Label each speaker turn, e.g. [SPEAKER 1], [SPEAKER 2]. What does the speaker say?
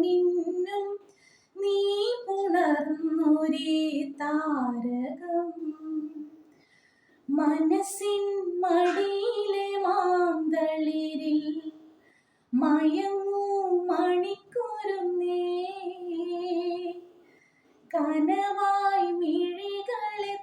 [SPEAKER 1] നിന്നും നീ പുണർന്നൊരേ താരകം. മനസ്സിൻ മടിയിലെ മാന്തളിരിൽ മയങ്ങൂ മണിക്കൂരുന്നേ കനവായി മിഴികളെ